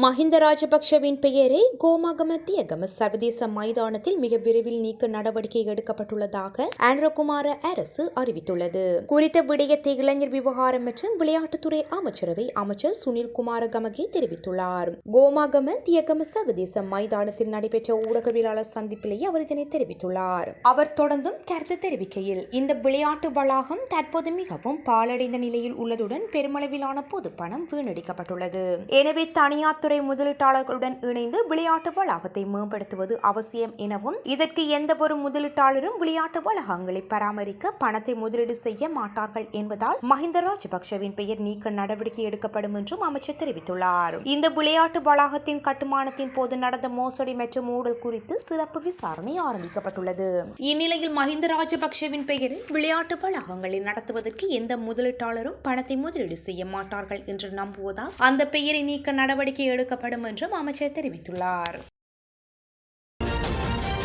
மஹிந்த ராஜபக்ஷவின் பெயரை கோமாகம தியகம சர்வதேச மைதானத்தில் மிக விரைவில் நீக்க நடவடிக்கை எடுக்கப்பட்டுள்ளதாக ஆண்ட்ரோகுமார அரசு அறிவித்துள்ளது. குறித்த விடயத்தை இளைஞர் விவகாரம் மற்றும் விளையாட்டுத்துறை அமைச்சரவை அமைச்சர் சுனில் குமார கமகே தெரிவித்துள்ளார். கோமாகம தியகம சர்வதேச மைதானத்தில் நடைபெற்ற ஊடகவியலாளர் சந்திப்பிலேயே அவர் இதனை தெரிவித்துள்ளார். அவர் தொடர்ந்தும் கருத்து தெரிவிக்கையில் இந்த விளையாட்டு வளாகம் தற்போது மிகவும் பாழடைந்த நிலையில் உள்ளதுடன் பெருமளவிலான பொதுப்பணம் வீணடிக்கப்பட்டுள்ளது. எனவே தனியார் துறை முதலீட்டாளர்களுடன் இணைந்து விளையாட்டு வளாகத்தை மேம்படுத்துவது அவசியம் எனவும் இதற்கு எந்த ஒரு முதலீட்டாளரும் விளையாட்டு வளாகங்களை பராமரிக்க பணத்தை முதலீடு செய்ய மாட்டார்கள் என்பதால் மஹிந்த ராஜபக்ஷவின் பெயர் நீக்க நடவடிக்கை எடுக்கப்படும் என்றும் அமைச்சர் தெரிவித்துள்ளார். இந்த விளையாட்டு வளாகத்தின் கட்டுமானத்தின் போது நடந்த மோசடி மற்றும் ஊழல் குறித்து சிறப்பு விசாரணை ஆரம்பிக்கப்பட்டுள்ளது. இந்நிலையில் மஹிந்த ராஜபக்ஷவின் பெயரில் விளையாட்டு வளாகங்களை நடத்துவதற்கு எந்த முதலீட்டாளரும் பணத்தை முதலீடு செய்ய மாட்டார்கள் என்று நம்புவதால் அந்த பெயரை நீக்க நடவடிக்கை எடுக்கப்படும் என்றும் அமைச்சர் தெரிவித்துள்ளார்.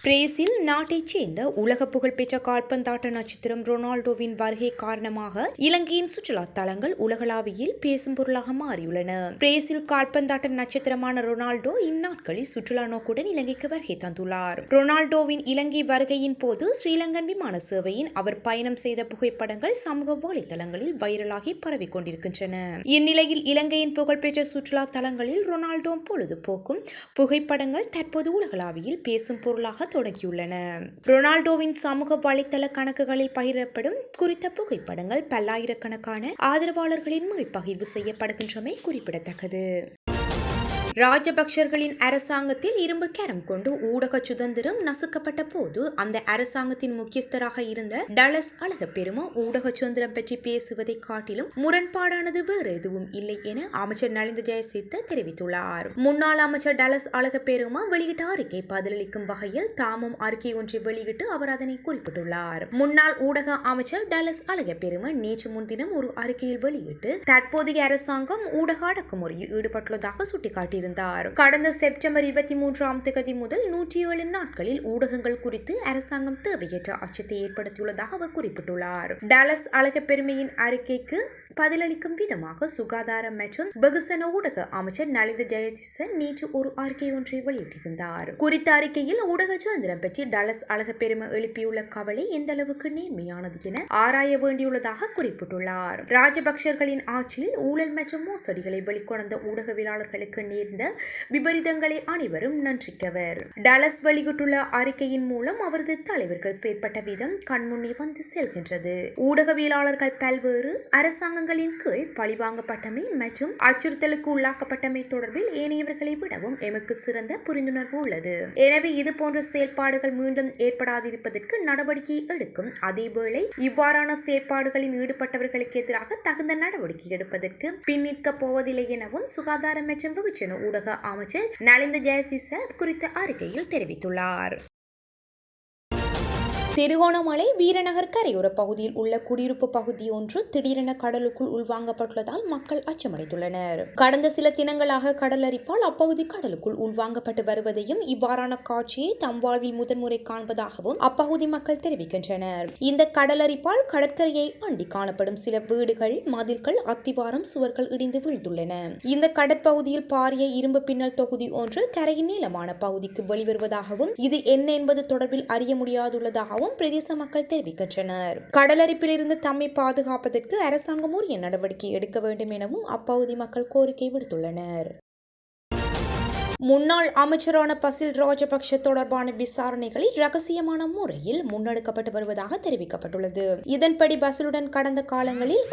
பிரேசில் நாட்டைச் சேர்ந்த உலக புகழ்பெற்ற கால்பந்தாட்ட நட்சத்திரம் ரொனால்டோவின் வருகை காரணமாக இலங்கையின் சுற்றுலா தலங்கள் உலகளாவியில் பேசும் பொருளாக மாறியுள்ளன. பிரேசில் கால்பந்தாட்ட நட்சத்திரமான ரொனால்டோ இந்நாட்களில் சுற்றுலா நோக்குடன் இலங்கைக்கு வருகை தந்துள்ளார். ரொனால்டோவின் இலங்கை வருகையின் போது ஸ்ரீலங்கன் விமான சேவையின் அவர் பயணம் செய்த புகைப்படங்கள் சமூக வலைதளங்களில் வைரலாகி பரவிக் கொண்டிருக்கின்றன. இந்நிலையில் இலங்கையின் புகழ்பெற்ற சுற்றுலா தலங்களில் ரொனால்டோ பொழுதுபோக்கும் புகைப்படங்கள் தற்போது உலகளாவியில் பேசும் பொருளாக தொடங்கியுள்ளன. ரொனால்டோவின் சமூக வலைதள கணக்குகளில் பகிரப்படும் குறித்த புகைப்படங்கள் பல்லாயிரக்கணக்கான ஆதரவாளர்களின் மீள்பகிர்வு செய்யப்படுகின்றமை குறிப்பிடத்தக்கது. ராஜபக்சர்களின் அரசாங்கத்தில் இரும்பு கரம் கொண்டு ஊடக சுதந்திரம் நசுக்கப்பட்ட போது அந்த அரசாங்கத்தின் முக்கியஸ்தராக இருந்த டலஸ் அழகப்பெரும ஊடக சுதந்திரம் பற்றி பேசுவதை காட்டிலும் முரண்பாடானது வேறு எதுவும் இல்லை என அமைச்சர் நலிந்த ஜெயசித்த தெரிவித்துள்ளார். முன்னாள் அமைச்சர் டலஸ் அழகப்பெருமா வெளியிட்ட அறிக்கை பதிலளிக்கும் வகையில் தாமும் அறிக்கை ஒன்றை வெளியிட்டு அவர் அதனை குறிப்பிட்டுள்ளார். முன்னாள் ஊடக அமைச்சர் டலஸ் அழகப்பெரும நேற்று முன்தினம் ஒரு அறிக்கையில் வெளியிட்டு தற்போதைய அரசாங்கம் ஊடக அடக்குமுறையில் ஈடுபட்டுள்ளதாக சுட்டிக்காட்டியிருந்தார் இருந்தார் கடந்த செப்டம்பர் இருபத்தி மூன்றாம் தேதி முதல் நூற்றி ஏழு நாட்களில் ஊடகங்கள் குறித்து அரசாங்கம் தேவையற்ற அச்சத்தை ஏற்படுத்தியுள்ளதாக அவர் குறிப்பிட்டுள்ளார். டலஸ் அழக பெருமையின் அறிக்கைக்கு பதிலளிக்கும் விதமாக சுகாதாரம் மற்றும் வெகுசன ஊடக அமைச்சர் நளித ஜெயதிசன் நேற்று ஒரு அறிக்கை ஒன்றை வெளியிட்டிருந்தார். குறித்த அறிக்கையில் ஊடக சுதந்திரம் பற்றி டலஸ் அழக பெருமை எழுப்பியுள்ள கவலை எந்த அளவுக்கு நேர்மையானது என ஆராய வேண்டியுள்ளதாக குறிப்பிட்டுள்ளார். ராஜபக்சர்களின் ஆட்சியில் ஊழல் மற்றும் மோசடிகளை வெளிக்கொணர்ந்த ஊடகவியலாளர்களுக்கு நேர் நேர்ந்த விபரீதங்களை அனைவரும் நன்றிக்கவர். டலஸ் வெளியிட்டுள்ள அறிக்கையின் மூலம் அவரது தலைவர்கள் செயற்பட்ட விதம் கண்முன்னே வந்து செல்கின்றது. ஊடகவியலாளர்கள் பல்வேறு அரசாங்கங்களின் கீழ் பழிவாங்கப்பட்டமை மற்றும் அச்சுறுத்தலுக்கு உள்ளாக்கப்பட்டமை தொடர்பில் ஏனையவர்களை விடவும் எமக்கு சிறந்த புரிந்துணர்வு உள்ளது. எனவே இது போன்ற செயற்பாடுகள் மீண்டும் ஏற்படாதிருப்பதற்கு நடவடிக்கை எடுக்கும். அதேவேளை இவ்வாறான செயற்பாடுகளில் ஈடுபட்டவர்களுக்கு எதிராக தகுந்த நடவடிக்கை எடுப்பதற்கு பின்னிற்க போவதில்லை எனவும் சுகாதார மற்றும் வெகுஜன ஊடக அமைச்சர் நலிந்த ஜெயசிச குறித்த அறிக்கையில் தெரிவித்துள்ளார். திருகோணமலை வீரநகர் கரையோர பகுதியில் உள்ள குடியிருப்பு பகுதி ஒன்று திடீரென கடலுக்குள் உள்வாங்கப்பட்டுள்ளதால் மக்கள் அச்சமடைந்துள்ளனர். கடந்த சில தினங்களாக கடல் அரிப்பால் அப்பகுதி கடலுக்குள் உள்வாங்கப்பட்டு வருவதையும் இவ்வாறான காட்சியை தம் வாழ்வில் முதன்முறை காண்பதாகவும் அப்பகுதி மக்கள் தெரிவிக்கின்றனர். இந்த கடல் அரிப்பால் கடற்கரையை அண்டி காணப்படும் சில வீடுகள் மதில்கள் அத்திவாரம் சுவர்கள் இடிந்து வீழ்ந்துள்ளன. இந்த கடற்பகுதியில் பாரிய இரும்பு பின்னல் தொகுதி ஒன்று கரையின் நீளமான பகுதிக்கு வெளிவருவதாகவும் இது என்ன என்பது தொடர்பில் அறிய முடியாதுள்ளதாகவும் எனவும் பிரதேச மக்கள் தெரிவிக்கின்றனர். கடலரிப்பிலிருந்து தம்மை பாதுகாப்பதற்கு அரசாங்கம் உரிய நடவடிக்கை எடுக்க வேண்டும் எனவும் அப்பகுதி மக்கள் கோரிக்கை விடுத்துள்ளனர். முன்னாள் அமைச்சரான பசில் ராஜபக்ஷ தொடர்பான விசாரணைகளில் ரகசியமான முறையில் முன்னெடுக்கப்பட்டு வருவதாக தெரிவிக்கப்பட்டுள்ளது. இதன்படி பசிலுடன் கடந்த காலங்களில்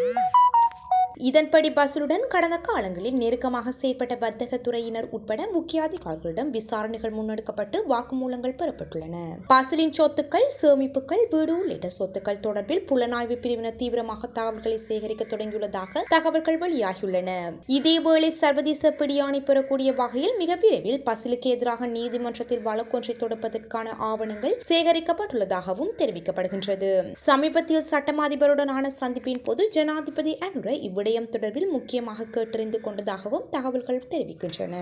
இதன்படி பசுலுடன் கடந்த காலங்களில் நெருக்கமாக செயல்பட்ட வர்த்தக துறையினர் உட்பட முக்கிய அதிகாரிகளிடம் விசாரணைகள் முன்னெடுக்கப்பட்டு வாக்குமூலங்கள் பெறப்பட்டுள்ளன. பசிலின் சொத்துக்கள் சேமிப்புகள் வீடு உள்ளிட்ட சொத்துக்கள் தொடர்பில் புலனாய்வு பிரிவினர் தீவிரமாக தகவல்களை சேகரிக்க தொடங்கியுள்ளதாக தகவல்கள் வெளியாகியுள்ளன. இதேவேளை சர்வதேச பிடியாணை பெறக்கூடிய வகையில் மிக விரைவில் பசிலுக்கு எதிராக நீதிமன்றத்தில் வழக்கொன்றை தொடுப்பதற்கான ஆவணங்கள் சேகரிக்கப்பட்டுள்ளதாகவும் தெரிவிக்கப்படுகின்றது. சமீபத்தில் சட்டமாதிபருடனான சந்திப்பின் போது ஜனாதிபதி அனுரை இவ்விட விடயம் தொடர்பில் முக்கியமாக கேட்டறிந்து கொண்டதாகவும் தகவல்கள் தெரிவிக்கின்றன.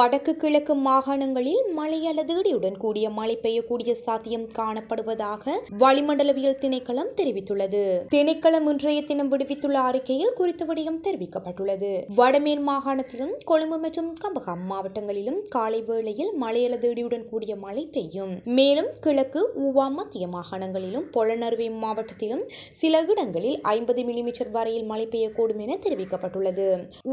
வடக்கு கிழக்கு மாகாணங்களில் மழை அல்லது இடியுடன் கூடிய மழை பெய்யக்கூடிய சாத்தியம் காணப்படுவதாக வளிமண்டலவியல் திணைக்களம் தெரிவித்துள்ளது. திணைக்களம் இன்றைய தினம் விடுவித்துள்ள அறிக்கையில் குறித்த விடயம் தெரிவிக்கப்பட்டுள்ளது. வடமேல் மாகாணத்திலும் கொழும்பு மற்றும் கம்பகம் மாவட்டங்களிலும் காலை வேளையில் மழை அல்லது இடியுடன் கூடிய மழை பெய்யும். மேலும் கிழக்கு ஊவா மத்திய மாகாணங்களிலும் பொலனறுவை மாவட்டத்திலும் சில இடங்களில் ஐம்பது மில்லிமீட்டர் வரையில் மழை பெய்யக்கூடும் என தெரிவிக்கப்பட்டுள்ளது.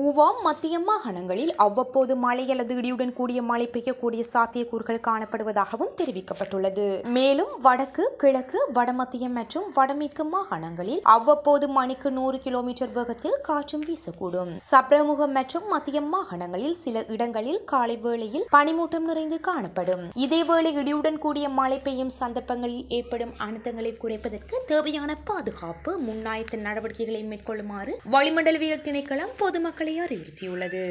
ஊவா மத்திய மாகாணங்களில் அவ்வப்போது மழை அல்லது இடியுடன் கூடிய மழை பெய்யக்கூடிய சாத்தியக்கூறுகள் காணப்படுவதாகவும் தெரிவிக்கப்பட்டுள்ளது. மேலும் வடக்கு கிழக்கு வடமத்திய மற்றும் வடமேற்கு மாகாணங்களில் அவ்வப்போது மணிக்கு நூறு கிலோமீட்டர் வேகத்தில் காற்றும் வீசக்கூடும். சப்ரமுகம் மற்றும் மத்திய மாகாணங்களில் சில இடங்களில் காலை வேளையில் பனிமூட்டம் நிறைந்து காணப்படும். இதேவேளை இடியுடன் கூடிய மழை பெய்யும் சந்தர்ப்பங்களில் ஏற்படும் அழுத்தங்களை குறைப்பதற்கு தேவையான பாதுகாப்பு முன்னாயத்த நடவடிக்கைகளை மேற்கொள்ளுமாறு வளிமண்டலவியல் திணைக்களம் பொதுமக்களை அறிவுறுத்தியுள்ளது.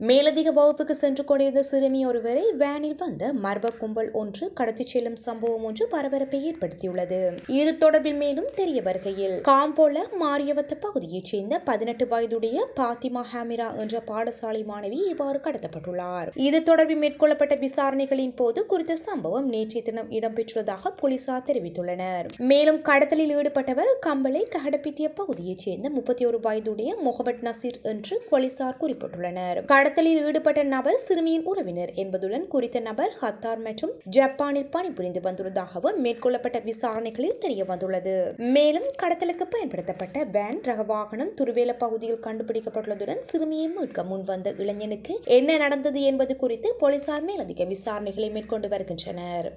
மேலதிக வகுப்புக்கு சென்று கொண்டிருந்த சிறுமி ஒருவரை வேனில் வந்த மர்ம கும்பல் ஒன்று கடத்திச் செல்லும் சம்பவம் ஒன்று பரபரப்பை ஏற்படுத்தியுள்ளது. இது தொடர்பில் மேலும் தெரிய வருகையில் காம்போல மாரியவத்த பகுதியைச் சேர்ந்த பதினெட்டு வயதுடைய பாத்திமா ஹாமிரா என்ற பாடசாலை மாணவி இவ்வாறு கடத்தப்பட்டுள்ளார். இது தொடர்பில் மேற்கொள்ளப்பட்ட விசாரணைகளின் போது குறித்த சம்பவம் நேற்றைய தினம் இடம்பெற்றுள்ளதாக போலீசார் தெரிவித்துள்ளனர். மேலும் கடத்தலில் ஈடுபட்டவர் கம்பளை கஹடப்பிட்டிய பகுதியைச் சேர்ந்த முப்பத்தி ஒரு வயதுடைய முகமது நசீர் என்று போலீசார் குறிப்பிட்டுள்ளனர். கடத்தலில் ஈடுபட்ட நபர் சிறுமியின் உறவினர் என்பதுடன் குறித்த நபர் ஹத்தார் மற்றும் ஜப்பானில் பணிபுரிந்து வந்துள்ளதாகவும் மேற்கொள்ளப்பட்ட விசாரணைகளில் தெரிய வந்துள்ளது. மேலும் கடத்தலுக்கு பயன்படுத்தப்பட்ட வேன் ரக வாகனம் துருவேல பகுதியில் கண்டுபிடிக்கப்பட்டுள்ளதுடன் சிறுமியை மீட்க முன்வந்த இளைஞனுக்கு என்ன நடந்தது என்பது குறித்து போலீசார் மேலதிக விசாரணைகளை மேற்கொண்டு வருகின்றனர்.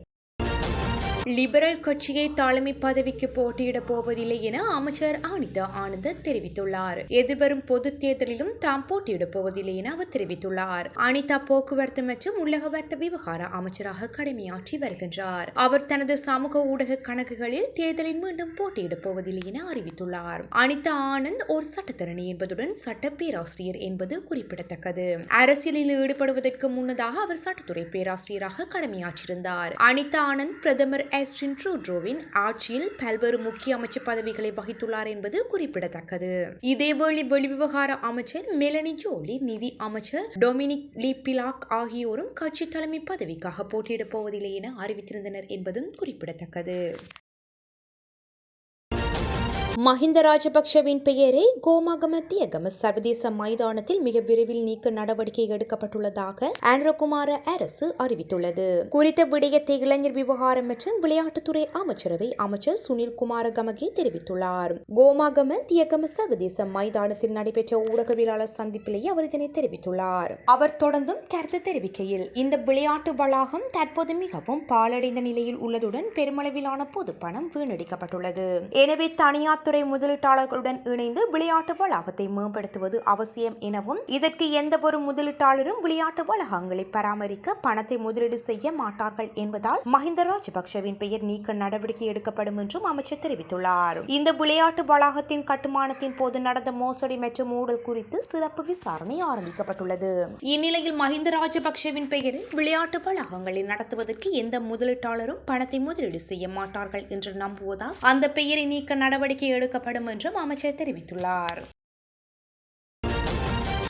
லிபரல் கட்சியை தலைமை பதவிக்கு போட்டியிடப் போவதில்லை என அமைச்சர் அனிதா ஆனந்த் தெரிவித்துள்ளார். எதிர்வரும் பொது தேர்தலிலும் தாம் போட்டியிடப் போவதில்லை என அவர் தெரிவித்துள்ளார். அனிதா போக்குவரத்து மற்றும் உள்ளக வர்த்த விவகார அமைச்சராக கடமையாற்றி வருகின்றார். அவர் தனது சமூக ஊடக கணக்குகளில் தேர்தலில் மீண்டும் போட்டியிடப் போவதில்லை என அறிவித்துள்ளார். அனிதா ஆனந்த் ஒரு சட்டத்தரணி என்பதுடன் சட்ட பேராசிரியர் என்பது குறிப்பிடத்தக்கது. அரசியலில் ஈடுபடுவதற்கு முன்னதாக அவர் சட்டத்துறை பேராசிரியராக கடமையாற்றியிருந்தார். அனிதா ஆனந்த் பிரதமர் எஸ்டின் ட்ரூட்ரோவின் ஆட்சியில் பல்வேறு முக்கிய அமைச்சர் பதவிகளை வகித்துள்ளார் என்பது குறிப்பிடத்தக்கது. இதேவேளை வெளிவிவகார அமைச்சர் மெலனி ஜோலி நிதி அமைச்சர் டொமினிக் லீ பிலாக் ஆகியோரும் கட்சி தலைமை பதவிக்காக போட்டியிடப் போவதில்லை என அறிவித்திருந்தனர் என்பதும் குறிப்பிடத்தக்கது. மஹிந்த ராஜபக்ஷவின் பெயரை கோமாகம கம சர்வதேச மைதானத்தில் மிக விரைவில் நீக்க நடவடிக்கை எடுக்கப்பட்டுள்ளதாக ஆண்ட்ரோகுமார அரசு அறிவித்துள்ளது. குறித்த விடயத்தை இளைஞர் விவகாரம் மற்றும் விளையாட்டுத்துறை அமைச்சரவை அமைச்சர் சுனில் குமார கமகே தெரிவித்துள்ளார். கோமாகம தியகம சர்வதேச மைதானத்தில் நடைபெற்ற ஊடகவியலாளர் சந்திப்பிலேயே அவர் இதனை தெரிவித்துள்ளார். அவர் தொடர்ந்தும் கருத்து தெரிவிக்கையில் இந்த விளையாட்டு வளாகம் தற்போது மிகவும் பாழடைந்த நிலையில் உள்ளதுடன் பெருமளவிலான பொது பணம் வீணடிக்கப்பட்டுள்ளது. எனவே தனியார் துறை முதலீட்டாளர்களுடன் இணைந்து விளையாட்டு வளாகத்தை மேம்படுத்துவது அவசியம் எனவும் இதற்கு எந்த ஒரு முதலீட்டாளரும் விளையாட்டு வளாகங்களை பராமரிக்க பணத்தை முதலீடு செய்ய மாட்டார்கள் என்பதால் மஹிந்த ராஜபக்சவின் பெயர் நீக்க நடவடிக்கை எடுக்கப்படும் என்றும் அமைச்சர் தெரிவித்துள்ளார். இந்த விளையாட்டு வளாகத்தின் கட்டுமானத்தின் போது நடந்த மோசடி மற்றும் ஊழல் குறித்து சிறப்பு விசாரணை ஆரம்பிக்கப்பட்டுள்ளது. இந்நிலையில் மஹிந்த ராஜபக்சவின் பெயரில் விளையாட்டு வளாகங்களை நடத்துவதற்கு எந்த முதலீட்டாளரும் பணத்தை முதலீடு செய்ய மாட்டார்கள் என்று நம்புவதால் அந்த பெயரை நீக்க நடவடிக்கை நடவடிக்கை எடுக்கப்படும் என்றும் அமைச்சர் தெரிவித்துள்ளார்.